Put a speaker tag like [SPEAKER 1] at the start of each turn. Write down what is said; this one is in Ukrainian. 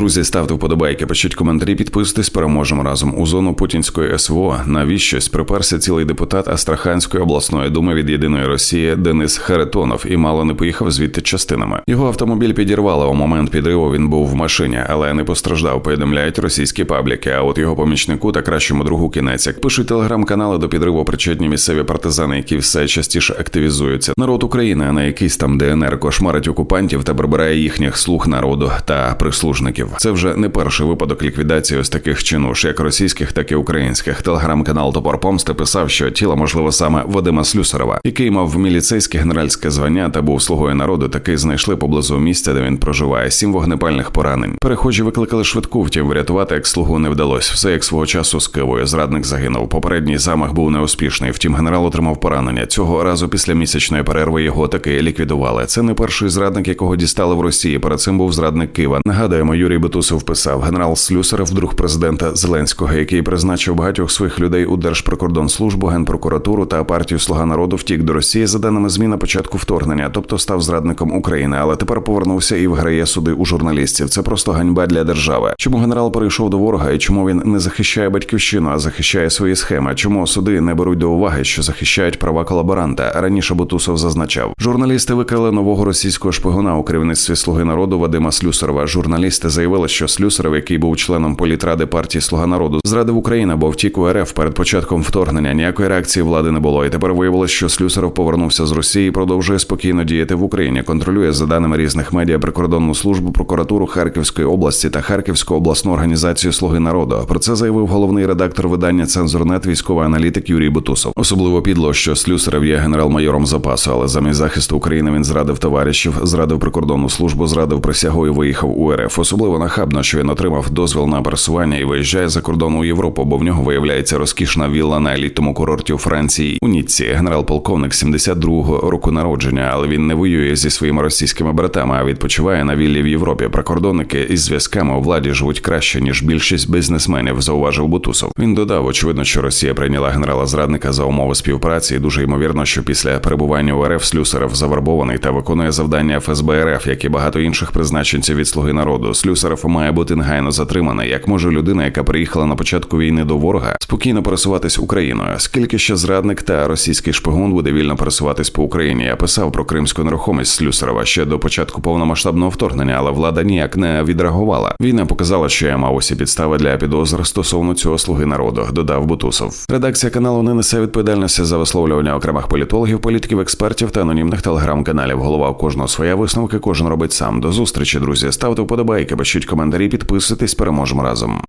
[SPEAKER 1] Друзі, ставте вподобайки, пишіть коментарі, підписуйтесь, переможемо разом у зону путінської СВО. Навіщось приперся цілий депутат Астраханської обласної думи від єдиної Росії Денис Харитонов і мало не поїхав звідти частинами. Його автомобіль підірвало у момент підриву. Він був в машині, але не постраждав. Повідомляють російські пабліки. А от його помічнику та кращому другу кінець. Як пишуть телеграм-канали до підриву причетні місцеві партизани, які все частіше активізуються. Народ України, а не якийсь там ДНР кошмарить окупантів та прибирає їхніх слуг народу та прислужників. Це вже не перший випадок ліквідації ось таких чинуш, як російських, так і українських. Телеграм-канал Топор Помсти писав, що тіло можливо саме Вадима Слюсарова, який мав міліцейське генеральське звання та був слугою народу. Таки знайшли поблизу місця, де він проживає. Сім вогнепальних поранень. Перехожі викликали швидку, втім врятувати як слугу не вдалося. Все як свого часу з Кивою. Зрадник загинув. Попередній замах був неуспішний. Втім, генерал отримав поранення. Цього разу після місячної перерви його таки ліквідували. Це не перший зрадник, якого дістали в Росії. Перед цим був зрадник Києва. Нагадуємо, Юрій Бетусов писав: генерал Слюсарев, друг президента Зеленського, який призначив багатьох своїх людей у Держприкордонслужбу, генпрокуратуру та партію Слуга народу втік до Росії за даними ЗМІ на початку вторгнення, тобто став зрадником України, але тепер повернувся і виграє суди у журналістів. Це просто ганьба для держави. Чому генерал перейшов до ворога і чому він не захищає батьківщину, а захищає свої схеми? Чому суди не беруть до уваги, що захищають права колаборанта? Раніше Бутусов зазначав, журналісти викрили нового російського шпигуна у керівництві Слуги народу Вадима Слюсарова. Журналісти заявили, що Слюсарев, який був членом політради партії Слуга народу, зрадив Україну, бо втік у РФ перед початком вторгнення. Ніякої реакції влади не було. І тепер виявилось, що Слюсарев повернувся з Росії і продовжує спокійно діяти в Україні. Контролює за даними різних медіа прикордонну службу, прокуратуру Харківської області та Харківську обласну організацію Слуги народу. Про це заявив головний редактор видання Цензурнет, військовий аналітик Юрій Бутусов. Особливо підло, що Слюсарев є генерал-майором запасу, але замість захисту України він зрадив товаришів, зрадив прикордонну службу, зрадив присягу і виїхав у РФ. Особливо нахабно, що він отримав дозвіл на пересування і виїжджає за кордон у Європу, бо в нього виявляється розкішна вілла на елітному курорті у Франції у Ніцці. Генерал-полковник 72-го року народження, але він не воює зі своїми російськими братами, а відпочиває на віллі в Європі. Прикордонники із зв'язками у владі живуть краще ніж більшість бізнесменів. Зауважив Бутусов. Він додав, очевидно, що Росія прийняла генерала зрадника за умови співпраці. і Дуже ймовірно, що після перебування у РФ Слюсарев завербований та виконує завдання ФСБ РФ, як і багато інших призначенців від слуги народу. Слюсарев має бути негайно затриманий. Як може людина, яка приїхала на початку війни до ворога, спокійно пересуватись Україною? Скільки ще зрадник та російський шпигун буде вільно пересуватись по Україні? Я писав про кримську нерухомість Слюсарева ще до початку повномасштабного вторгнення, але влада ніяк не відреагувала. Війна показала, що я мав усі підстави для підозр стосовно цього слуги народу. Додав Бутусов. Редакція каналу не несе відповідальності за висловлювання окремих політологів, політиків, експертів та анонімних телеграм-каналів. Голова у кожного своя висновки, кожен робить сам. До зустрічі, друзі. Ставте вподобайки, пишіть коментарі, підписуйтесь, переможемо разом.